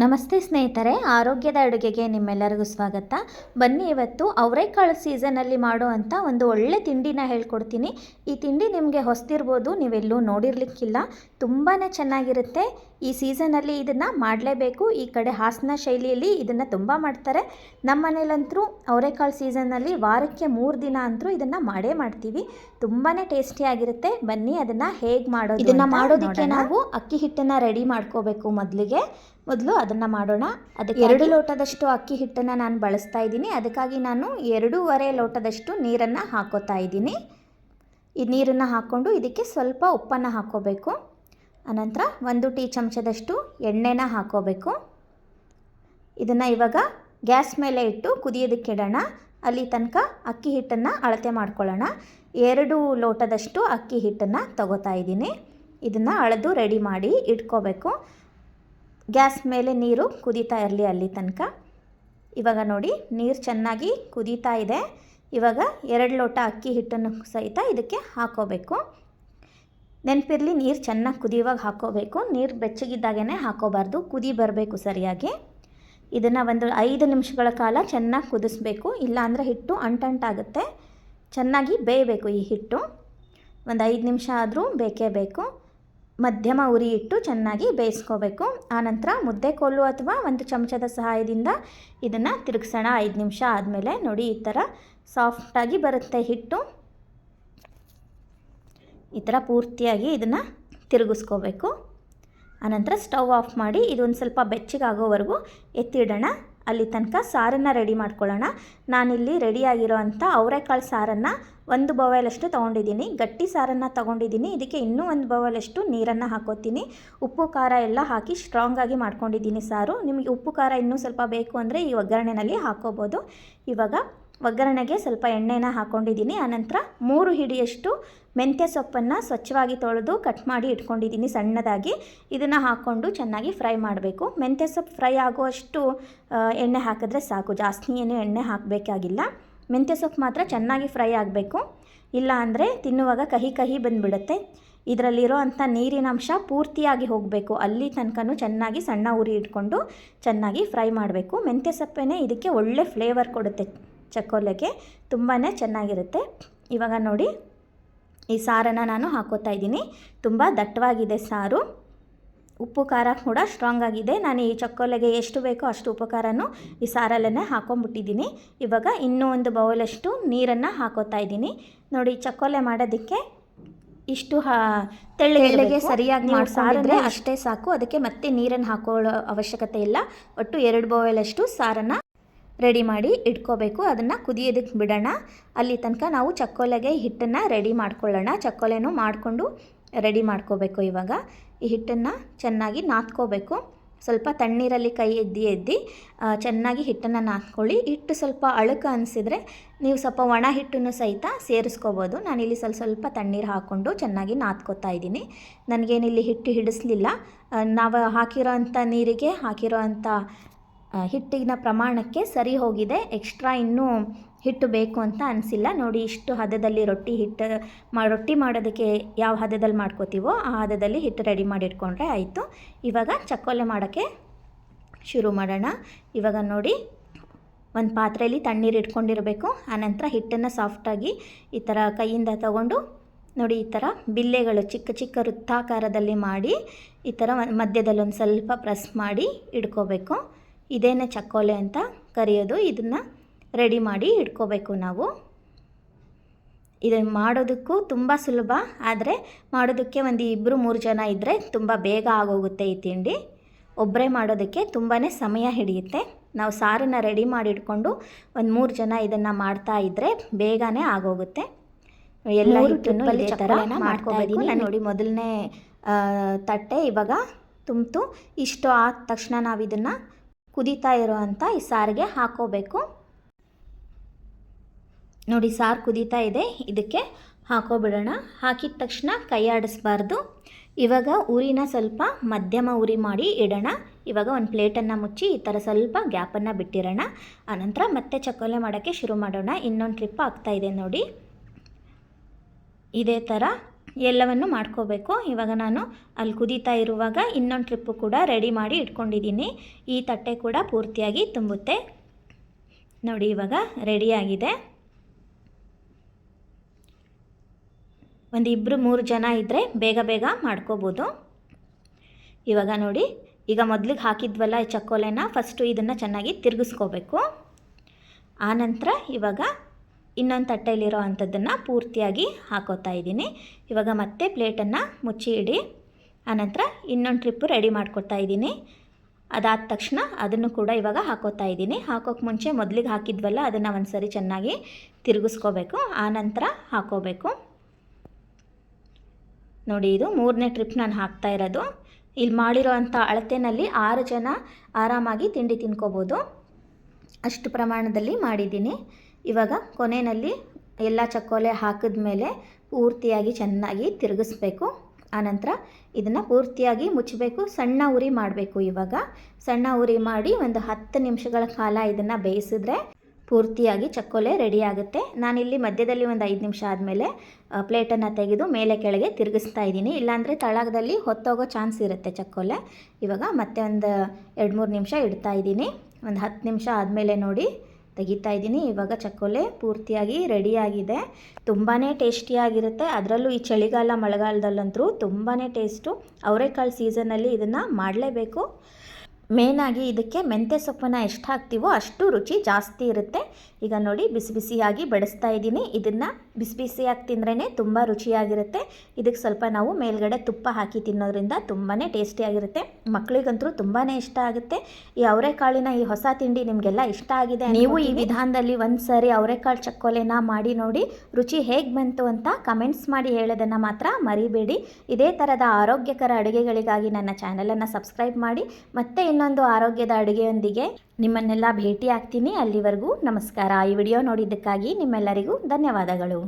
ನಮಸ್ತೆ ಸ್ನೇಹಿತರೆ, ಆರೋಗ್ಯದ ಅಡುಗೆಗೆ ನಿಮ್ಮೆಲ್ಲರಿಗೂ ಸ್ವಾಗತ. ಬನ್ನಿ ಇವತ್ತು ಅವರೆಕಾಳು ಸೀಸನಲ್ಲಿ ಮಾಡುವಂಥ ಒಂದು ಒಳ್ಳೆ ತಿಂಡಿನ ಹೇಳ್ಕೊಡ್ತೀನಿ. ಈ ತಿಂಡಿ ನಿಮಗೆ ಹೊಸ್ತಿರ್ಬೋದು ನೀವೆಲ್ಲೂ ನೋಡಿರ್ಲಿಕ್ಕಿಲ್ಲ. ತುಂಬಾ ಚೆನ್ನಾಗಿರುತ್ತೆ. ಈ ಸೀಸನಲ್ಲಿ ಇದನ್ನು ಮಾಡಲೇಬೇಕು. ಈ ಕಡೆ ಹಾಸನ ಶೈಲಿಯಲ್ಲಿ ಇದನ್ನು ತುಂಬ ಮಾಡ್ತಾರೆ. ನಮ್ಮ ಮನೇಲಂತರೂ ಅವರೆಕಾಳು ಸೀಸನ್ನಲ್ಲಿ ವಾರಕ್ಕೆ ಮೂರು ದಿನ ಅಂತರೂ ಇದನ್ನು ಮಾಡೇ ಮಾಡ್ತೀವಿ. ತುಂಬಾ ಟೇಸ್ಟಿಯಾಗಿರುತ್ತೆ ಬನ್ನಿ ಅದನ್ನ ಹೇಗೆ ಮಾಡೋದು ಇದನ್ನ ಮಾಡೋದಕ್ಕೆ ನಾವು ಅಕ್ಕಿ ಹಿಟ್ಟನ್ನ ರೆಡಿ ಮಾಡ್ಕೋಬೇಕು ಮೊದಲಿಗೆ. ಮೊದಲು ಅದನ್ನ ಮಾಡೋಣ. ಅದಕ್ಕೆ ಎರಡು ಲೋಟದಷ್ಟು ಅಕ್ಕಿ ಹಿಟ್ಟನ್ನ ನಾನು ಬಳಸ್ತಾ ಇದ್ದೀನಿ. ಅದಕ್ಕಾಗಿ ನಾನು ಎರಡೂವರೆ ಲೋಟದಷ್ಟು ನೀರನ್ನ ಹಾಕೋತಾ ಇದ್ದೀನಿ. ಈ ನೀರನ್ನ ಹಾಕೊಂಡು ಇದಕ್ಕೆ ಸ್ವಲ್ಪ ಉಪ್ಪನ್ನ ಹಾಕೋಬೇಕು. ಅನಂತರ ಒಂದು ಟೀ ಚಮಚದಷ್ಟು ಎಣ್ಣೆನ ಹಾಕೋಬೇಕು. ಇದನ್ನ ಇವಾಗ ಗ್ಯಾಸ್ ಮೇಲೆ ಇಟ್ಟು ಕುದಿಯೋದಕ್ಕೆ ಇಡೋಣ. ಅಲ್ಲಿ ತನಕ ಅಕ್ಕಿ ಹಿಟ್ಟನ್ನು ಅಳತೆ ಮಾಡ್ಕೊಳ್ಳೋಣ. ಎರಡು ಲೋಟದಷ್ಟು ಅಕ್ಕಿ ಹಿಟ್ಟನ್ನು ತಗೋತಾ ಇದ್ದೀನಿ. ಇದನ್ನು ಅಳೆದು ರೆಡಿ ಮಾಡಿ ಇಟ್ಕೋಬೇಕು. ಗ್ಯಾಸ್ ಮೇಲೆ ನೀರು ಕುದೀತಾ ಇರಲಿ ಅಲ್ಲಿ ತನಕ. ಇವಾಗ ನೋಡಿ, ನೀರು ಚೆನ್ನಾಗಿ ಕುದೀತಾ ಇದೆ. ಇವಾಗ ಎರಡು ಲೋಟ ಅಕ್ಕಿ ಹಿಟ್ಟನ್ನು ಸಹಿತ ಇದಕ್ಕೆ ಹಾಕೋಬೇಕು. ನೆನಪಿರಲಿ, ನೀರು ಚೆನ್ನಾಗಿ ಕುದಿಯುವಾಗ ಹಾಕೋಬೇಕು. ನೀರು ಬೆಚ್ಚಗಿದ್ದಾಗೇ ಹಾಕೋಬಾರ್ದು. ಕುದಿ ಬರಬೇಕು ಸರಿಯಾಗಿ. ಇದನ್ನು ಒಂದು ಐದು ನಿಮಿಷಗಳ ಕಾಲ ಚೆನ್ನಾಗಿ ಕುದಿಸ್ಬೇಕು. ಇಲ್ಲಾಂದರೆ ಹಿಟ್ಟು ಅಂಟಂಟಾಗುತ್ತೆ. ಚೆನ್ನಾಗಿ ಬೇಯಬೇಕು ಈ ಹಿಟ್ಟು. ಒಂದು ಐದು ನಿಮಿಷ ಆದರೂ ಬೇಕೇ ಬೇಕು. ಮಧ್ಯಮ ಉರಿ ಇಟ್ಟು ಚೆನ್ನಾಗಿ ಬೇಯಿಸ್ಕೋಬೇಕು. ಆನಂತರ ಮುದ್ದೆ ಕೋಲು ಅಥವಾ ಒಂದು ಚಮಚದ ಸಹಾಯದಿಂದ ಇದನ್ನು ತಿರುಗಿಸೋಣ. ಐದು ನಿಮಿಷ ಆದಮೇಲೆ ನೋಡಿ ಈ ಥರ ಸಾಫ್ಟಾಗಿ ಬರುತ್ತೆ ಹಿಟ್ಟು. ಈ ಥರ ಪೂರ್ತಿಯಾಗಿ ಇದನ್ನು ತಿರುಗಿಸ್ಕೋಬೇಕು. ಆನಂತರ ಸ್ಟವ್ ಆಫ್ ಮಾಡಿ ಇದೊಂದು ಸ್ವಲ್ಪ ಬೆಚ್ಚಗಾಗೋವರೆಗೂ ಎತ್ತಿಡೋಣ. ಅಲ್ಲಿ ತನಕ ಸಾರನ್ನು ರೆಡಿ ಮಾಡ್ಕೊಳ್ಳೋಣ. ನಾನಿಲ್ಲಿ ರೆಡಿಯಾಗಿರೋ ಅಂಥ ಅವರೆಕಾಳು ಸಾರನ್ನು ಒಂದು ಬೌಲಷ್ಟು ತೊಗೊಂಡಿದ್ದೀನಿ. ಗಟ್ಟಿ ಸಾರನ್ನು ತೊಗೊಂಡಿದ್ದೀನಿ. ಇದಕ್ಕೆ ಇನ್ನೂ ಒಂದು ಬೌಲಷ್ಟು ನೀರನ್ನು ಹಾಕೋತೀನಿ. ಉಪ್ಪು, ಖಾರ ಎಲ್ಲ ಹಾಕಿ ಸ್ಟ್ರಾಂಗಾಗಿ ಮಾಡ್ಕೊಂಡಿದ್ದೀನಿ ಸಾರು. ನಿಮಗೆ ಉಪ್ಪು, ಖಾರ ಇನ್ನೂ ಸ್ವಲ್ಪ ಬೇಕು ಅಂದರೆ ಈ ಒಗ್ಗರಣೆಯಲ್ಲಿ ಹಾಕೋಬೋದು. ಇವಾಗ ಒಗ್ಗರಣೆಗೆ ಸ್ವಲ್ಪ ಎಣ್ಣೆನ ಹಾಕ್ಕೊಂಡಿದ್ದೀನಿ ಆನಂತರ ಮೂರು ಹಿಡಿಯಷ್ಟು ಮೆಂತ್ಯ ಸೊಪ್ಪನ್ನು ಸ್ವಚ್ಛವಾಗಿ ತೊಳೆದು ಕಟ್ ಮಾಡಿ ಇಟ್ಕೊಂಡಿದ್ದೀನಿ ಸಣ್ಣದಾಗಿ. ಇದನ್ನು ಹಾಕ್ಕೊಂಡು ಚೆನ್ನಾಗಿ ಫ್ರೈ ಮಾಡಬೇಕು. ಮೆಂತ್ಯ ಸೊಪ್ಪು ಫ್ರೈ ಆಗುವಷ್ಟು ಎಣ್ಣೆ ಹಾಕಿದ್ರೆ ಸಾಕು. ಜಾಸ್ತಿ ಏನು ಎಣ್ಣೆ ಹಾಕಬೇಕಾಗಿಲ್ಲ. ಮೆಂತ್ಯ ಸೊಪ್ಪು ಮಾತ್ರ ಚೆನ್ನಾಗಿ ಫ್ರೈ ಆಗಬೇಕು. ಇಲ್ಲ ಅಂದರೆ ತಿನ್ನುವಾಗ ಕಹಿ ಕಹಿ ಬಂದುಬಿಡುತ್ತೆ. ಇದರಲ್ಲಿರೋ ಅಂಥ ನೀರಿನ ಅಂಶ ಪೂರ್ತಿಯಾಗಿ ಹೋಗಬೇಕು. ಅಲ್ಲಿ ತನಕನೂ ಚೆನ್ನಾಗಿ ಸಣ್ಣ ಉರಿ ಇಟ್ಕೊಂಡು ಚೆನ್ನಾಗಿ ಫ್ರೈ ಮಾಡಬೇಕು. ಮೆಂತ್ಯ ಸೊಪ್ಪೇ ಇದಕ್ಕೆ ಒಳ್ಳೆ ಫ್ಲೇವರ್ ಕೊಡುತ್ತೆ. ಚಕ್ಕೋಲೆಗೆ ತುಂಬಾ ಚೆನ್ನಾಗಿರುತ್ತೆ. ಇವಾಗ ನೋಡಿ ಈ ಸಾರನ್ನು ನಾನು ಹಾಕೋತಾ ಇದ್ದೀನಿ. ತುಂಬ ದಟ್ಟವಾಗಿದೆ ಸಾರು. ಉಪ್ಪು ಖಾರ ಕೂಡ ಸ್ಟ್ರಾಂಗ್ ಆಗಿದೆ. ನಾನು ಈ ಚಕ್ಕೋಲೆಗೆ ಎಷ್ಟು ಬೇಕೋ ಅಷ್ಟು ಉಪ್ಪು ಖಾರನೂ ಈ ಸಾರಲ್ಲೇ ಹಾಕೊಂಡ್ಬಿಟ್ಟಿದ್ದೀನಿ. ಇವಾಗ ಇನ್ನೂ ಒಂದು ಬೌಲಷ್ಟು ನೀರನ್ನು ಹಾಕೋತಾ ಇದ್ದೀನಿ. ನೋಡಿ ಚಕ್ಕೋಲೆ ಮಾಡೋದಕ್ಕೆ ಇಷ್ಟು ಹಾ ತೆಳ್ಳಗೆ ಸರಿಯಾಗಿ ಮಾಡಿದ್ರೆ ಅಷ್ಟೇ ಸಾಕು. ಅದಕ್ಕೆ ಮತ್ತೆ ನೀರನ್ನು ಹಾಕೊಳ್ಳೋ ಅವಶ್ಯಕತೆ ಇಲ್ಲ. ಒಟ್ಟು ಎರಡು ಬೌಲಷ್ಟು ಸಾರನ್ನು ರೆಡಿ ಮಾಡಿ ಇಟ್ಕೋಬೇಕು. ಅದನ್ನು ಕುದಿಯೋದಕ್ಕೆ ಬಿಡೋಣ. ಅಲ್ಲಿ ತನಕ ನಾವು ಚಕ್ಕೋಲೆಗೆ ಹಿಟ್ಟನ್ನು ರೆಡಿ ಮಾಡ್ಕೊಳ್ಳೋಣ. ಚಕ್ಕೋಲೆನೂ ಮಾಡಿಕೊಂಡು ರೆಡಿ ಮಾಡ್ಕೋಬೇಕು ಇವಾಗ. ಈ ಹಿಟ್ಟನ್ನು ಚೆನ್ನಾಗಿ ನಾದ್ಕೋಬೇಕು. ಸ್ವಲ್ಪ ತಣ್ಣೀರಲ್ಲಿ ಕೈ ಎದ್ದಿ ಎದ್ದಿ ಚೆನ್ನಾಗಿ ಹಿಟ್ಟನ್ನು ನಾದ್ಕೊಳ್ಳಿ. ಹಿಟ್ಟು ಸ್ವಲ್ಪ ಅಳುಕ ಅನಿಸಿದರೆ ನೀವು ಸ್ವಲ್ಪ ಒಣ ಹಿಟ್ಟನ್ನು ಸಹಿತ ಸೇರಿಸ್ಕೋಬೋದು. ನಾನಿಲ್ಲಿ ಸ್ವಲ್ಪ ಸ್ವಲ್ಪ ತಣ್ಣೀರು ಹಾಕ್ಕೊಂಡು ಚೆನ್ನಾಗಿ ನಾದ್ಕೋತಾ ಇದ್ದೀನಿ. ನನಗೇನಿಲ್ಲಿ ಹಿಟ್ಟು ಹಿಡಿಸ್ಲಿಲ್ಲ. ನಾವು ಹಾಕಿರೋ ಅಂಥ ನೀರಿಗೆ ಹಾಕಿರೋ ಅಂಥ ಹಿಟ್ಟಿನ ಪ್ರಮಾಣಕ್ಕೆ ಸರಿ ಹೋಗಿದೆ. ಎಕ್ಸ್ಟ್ರಾ ಇನ್ನೂ ಹಿಟ್ಟು ಬೇಕು ಅಂತ ಅನಿಸಿಲ್ಲ. ನೋಡಿ, ಇಷ್ಟು ಹದದಲ್ಲಿ ರೊಟ್ಟಿ ಹಿಟ್ಟು ಮಾ, ರೊಟ್ಟಿ ಮಾಡೋದಕ್ಕೆ ಯಾವ ಹದದಲ್ಲಿ ಮಾಡ್ಕೋತೀವೋ ಆ ಹದದಲ್ಲಿ ಹಿಟ್ಟು ರೆಡಿ ಮಾಡಿ ಇಟ್ಕೊಂಡ್ರೆ ಆಯಿತು. ಇವಾಗ ಚಕ್ಕೋಲೆ ಮಾಡೋಕ್ಕೆ ಶುರು ಮಾಡೋಣ. ಇವಾಗ ನೋಡಿ, ಒಂದು ಪಾತ್ರೆಯಲ್ಲಿ ತಣ್ಣೀರು ಇಟ್ಕೊಂಡಿರಬೇಕು. ಆನಂತರ ಹಿಟ್ಟನ್ನು ಸಾಫ್ಟಾಗಿ ಈ ಥರ ಕೈಯಿಂದ ತಗೊಂಡು, ನೋಡಿ, ಈ ಥರ ಬಿಲ್ಲೆಗಳು ಚಿಕ್ಕ ಚಿಕ್ಕ ವೃತ್ತಾಕಾರದಲ್ಲಿ ಮಾಡಿ, ಈ ಥರ ಮಧ್ಯದಲ್ಲಿ ಒಂದು ಸ್ವಲ್ಪ ಪ್ರೆಸ್ ಮಾಡಿ ಇಡ್ಕೋಬೇಕು ಇದೇನೇ ಚಕ್ಕೋಲೆ ಅಂತ ಕರೆಯೋದು. ಇದನ್ನು ರೆಡಿ ಮಾಡಿ ಇಟ್ಕೋಬೇಕು ನಾವು. ಇದನ್ನು ಮಾಡೋದಕ್ಕೂ ತುಂಬ ಸುಲಭ ಆದರೆ ಮಾಡೋದಕ್ಕೆ ಒಂದು ಇಬ್ಬರು ಮೂರು ಜನ ಇದ್ದರೆ ತುಂಬ ಬೇಗ ಆಗೋಗುತ್ತೆ ಈ ತಿಂಡಿ. ಒಬ್ಬರೇ ಮಾಡೋದಕ್ಕೆ ತುಂಬಾ ಸಮಯ ಹಿಡಿಯುತ್ತೆ. ನಾವು ಸಾರನ್ನು ರೆಡಿ ಮಾಡಿ ಇಟ್ಕೊಂಡು ಒಂದು ಮೂರು ಜನ ಇದನ್ನು ಮಾಡ್ತಾ ಇದ್ದರೆ ಬೇಗನೆ ಆಗೋಗುತ್ತೆ. ಎಲ್ಲ ಹಿಟ್ಟನ್ನು ಇದೇ ಥರ ಮಾಡ್ಕೋಬೇಕು ನೋಡಿ ಮೊದಲನೇ ತಟ್ಟೆ ಇವಾಗ ತುಂಬಿತು. ಇಷ್ಟು ಆದ ತಕ್ಷಣ ನಾವು ಇದನ್ನು ಕುದೀತಾ ಇರೋ ಅಂಥ ಈ ಸಾರಿಗೆ ಹಾಕೋಬೇಕು. ನೋಡಿ, ಸಾರು ಕುದೀತಾ ಇದೆ. ಇದಕ್ಕೆ ಹಾಕೋಬಿಡೋಣ. ಹಾಕಿದ ತಕ್ಷಣ ಕೈ ಆಡಿಸ್ಬಾರ್ದು. ಇವಾಗ ಉರಿನ ಸ್ವಲ್ಪ ಮಧ್ಯಮ ಉರಿ ಮಾಡಿ ಇಡೋಣ. ಇವಾಗ ಒಂದು ಪ್ಲೇಟನ್ನು ಮುಚ್ಚಿ ಈ ಥರ ಸ್ವಲ್ಪ ಗ್ಯಾಪನ್ನು ಬಿಟ್ಟಿರೋಣ. ಆನಂತರ ಮತ್ತೆ ಚಕೋಲೆ ಮಾಡೋಕ್ಕೆ ಶುರು ಮಾಡೋಣ. ಇನ್ನೊಂದು ಟ್ರಿಪ್ ಆಗ್ತಾಯಿದೆ ನೋಡಿ. ಇದೇ ಥರ ಎಲ್ಲವನ್ನು ಮಾಡ್ಕೋಬೇಕು. ಇವಾಗ ನಾನು ಅಲ್ಲಿ ಕುದೀತಾ ಇರುವಾಗ ಇನ್ನೊಂದು ಟ್ರಿಪ್ಪು ಕೂಡ ರೆಡಿ ಮಾಡಿ ಇಟ್ಕೊಂಡಿದ್ದೀನಿ. ಈ ತಟ್ಟೆ ಕೂಡ ಪೂರ್ತಿಯಾಗಿ ತುಂಬುತ್ತೆ. ನೋಡಿ, ಇವಾಗ ರೆಡಿಯಾಗಿದೆ ಒಂದು ಇಬ್ಬರು ಮೂರು ಜನ ಇದ್ದರೆ ಬೇಗ ಬೇಗ ಮಾಡ್ಕೋಬೋದು. ಇವಾಗ ನೋಡಿ, ಈಗ ಮೊದಲಿಗೆ ಹಾಕಿದ್ವಲ್ಲ ಈ ಚಕ್ಕೋಲೆನ ಫಸ್ಟು ಇದನ್ನು ಚೆನ್ನಾಗಿ ತಿರುಗಿಸ್ಕೋಬೇಕು. ಆನಂತರ ಇವಾಗ ಇನ್ನೊಂದು ತಟ್ಟೆಯಲ್ಲಿರೋ ಅಂಥದ್ದನ್ನು ಪೂರ್ತಿಯಾಗಿ ಹಾಕೋತಾ ಇದ್ದೀನಿ. ಇವಾಗ ಮತ್ತೆ ಪ್ಲೇಟನ್ನು ಮುಚ್ಚಿ ಇಡಿ ಆನಂತರ ಇನ್ನೊಂದು ಟ್ರಿಪ್ಪು ರೆಡಿ ಮಾಡ್ಕೊತಾ ಇದ್ದೀನಿ. ಅದಾದ ತಕ್ಷಣ ಅದನ್ನು ಕೂಡ ಇವಾಗ ಹಾಕೋತಾ ಇದ್ದೀನಿ. ಹಾಕೋಕ್ಕೆ ಮುಂಚೆ ಮೊದಲಿಗೆ ಹಾಕಿದ್ವಲ್ಲ, ಅದನ್ನು ಒಂದು ಸರಿ ಚೆನ್ನಾಗಿ ತಿರುಗಿಸ್ಕೋಬೇಕು. ಆನಂತರ ಹಾಕೋಬೇಕು. ನೋಡಿ, ಇದು ಮೂರನೇ ಟ್ರಿಪ್ ನಾನು ಹಾಕ್ತಾ ಇರೋದು. ಇಲ್ಲಿ ಮಾಡಿರೋ ಅಂಥ ಅಳತೆನಲ್ಲಿ ಆರು ಜನ ಆರಾಮಾಗಿ ತಿಂಡಿ ತಿನ್ಕೋಬೋದು. ಅಷ್ಟು ಪ್ರಮಾಣದಲ್ಲಿ ಮಾಡಿದ್ದೀನಿ. ಇವಾಗ ಕೊನೆಯಲ್ಲಿ ಎಲ್ಲ ಚಕ್ಕೋಲೆ ಹಾಕಿದ ಮೇಲೆ ಪೂರ್ತಿಯಾಗಿ ಚೆನ್ನಾಗಿ ತಿರುಗಿಸ್ಬೇಕು. ಆನಂತರ ಇದನ್ನು ಪೂರ್ತಿಯಾಗಿ ಮುಚ್ಚಬೇಕು. ಸಣ್ಣ ಉರಿ ಮಾಡಬೇಕು ಇವಾಗ. ಸಣ್ಣ ಉರಿ ಮಾಡಿ ಒಂದು ಹತ್ತು ನಿಮಿಷಗಳ ಕಾಲ ಇದನ್ನು ಬೇಯಿಸಿದ್ರೆ ಪೂರ್ತಿಯಾಗಿ ಚಕ್ಕೋಲೆ ರೆಡಿ ಆಗುತ್ತೆ. ನಾನಿಲ್ಲಿ ಮಧ್ಯದಲ್ಲಿ ಒಂದು ಐದು ನಿಮಿಷ ಆದಮೇಲೆ ಪ್ಲೇಟನ್ನು ತೆಗೆದು ಮೇಲೆ ಕೆಳಗೆ ತಿರುಗಿಸ್ತಾ ಇದ್ದೀನಿ. ಇಲ್ಲಾಂದರೆ ತಳಗದಲ್ಲಿ ಹೊತ್ತೋಗೋ ಚಾನ್ಸ್ ಇರುತ್ತೆ ಚಕ್ಕೋಲೆ. ಇವಾಗ ಮತ್ತೆ ಒಂದು ಎರಡು ಮೂರು ನಿಮಿಷ ಇಡ್ತಾ ಇದ್ದೀನಿ. ಒಂದು ಹತ್ತು ನಿಮಿಷ ಆದಮೇಲೆ ನೋಡಿ ತೆಗಿತಾ ಇದ್ದೀನಿ. ಇವಾಗ ಚಕ್ಕೋಲೆ ಪೂರ್ತಿಯಾಗಿ ರೆಡಿಯಾಗಿದೆ. ತುಂಬಾ ಟೇಸ್ಟಿಯಾಗಿರುತ್ತೆ. ಅದರಲ್ಲೂ ಈ ಚಳಿಗಾಲ ಮಳೆಗಾಲದಲ್ಲಂತೂ ತುಂಬಾ ಟೇಸ್ಟು. ಅವರೆಕಾಳು ಸೀಸನಲ್ಲಿ ಇದನ್ನು ಮಾಡಲೇಬೇಕು. ಮೇನಾಗಿ ಇದಕ್ಕೆ ಮೆಂತ್ಯ ಸೊಪ್ಪನ್ನು ಎಷ್ಟು ಹಾಕ್ತೀವೋ ಅಷ್ಟು ರುಚಿ ಜಾಸ್ತಿ ಇರುತ್ತೆ. ಈಗ ನೋಡಿ, ಬಿಸಿ ಬಿಸಿಯಾಗಿ ಬಡಿಸ್ತಾ ಇದ್ದೀನಿ. ಇದನ್ನು ಬಿಸಿ ಬಿಸಿಯಾಗಿ ತಿಂದ್ರೇ ತುಂಬ ರುಚಿಯಾಗಿರುತ್ತೆ. ಇದಕ್ಕೆ ಸ್ವಲ್ಪ ನಾವು ಮೇಲ್ಗಡೆ ತುಪ್ಪ ಹಾಕಿ ತಿನ್ನೋದ್ರಿಂದ ತುಂಬಾ ಟೇಸ್ಟಿಯಾಗಿರುತ್ತೆ. ಮಕ್ಕಳಿಗಂತೂ ತುಂಬಾ ಇಷ್ಟ ಆಗುತ್ತೆ. ಈ ಅವರೆಕಾಳಿನ ಈ ಹೊಸ ತಿಂಡಿ ನಿಮಗೆಲ್ಲ ಇಷ್ಟ ಆಗಿದೆ ನೀವು ಈ ವಿಧಾನದಲ್ಲಿ ಒಂದು ಸಾರಿ ಅವರೆಕಾಳು ಚಕ್ಕೊಲೆನ ಮಾಡಿ ನೋಡಿ ರುಚಿ ಹೇಗೆ ಬಂತು ಅಂತ ಕಮೆಂಟ್ಸ್ ಮಾಡಿ ಹೇಳೋದನ್ನು ಮಾತ್ರ ಮರಿಬೇಡಿ. ಇದೇ ಥರದ ಆರೋಗ್ಯಕರ ಅಡುಗೆಗಳಿಗಾಗಿ ನನ್ನ ಚಾನಲನ್ನು ಸಬ್ಸ್ಕ್ರೈಬ್ ಮಾಡಿ ಮತ್ತೆ ಇನ್ನೊಂದು ಆರೋಗ್ಯದ ಅಡುಗೆಯೊಂದಿಗೆ ನಿಮ್ಮನ್ನೆಲ್ಲ ಭೇಟಿ ಆಗ್ತೀನಿ ಅಲ್ಲಿವರೆಗೂ ನಮಸ್ಕಾರ. ಈ ವಿಡಿಯೋ ನೋಡಿದ್ದಕ್ಕಾಗಿ ನಿಮ್ಮೆಲ್ಲರಿಗೂ ಧನ್ಯವಾದಗಳು.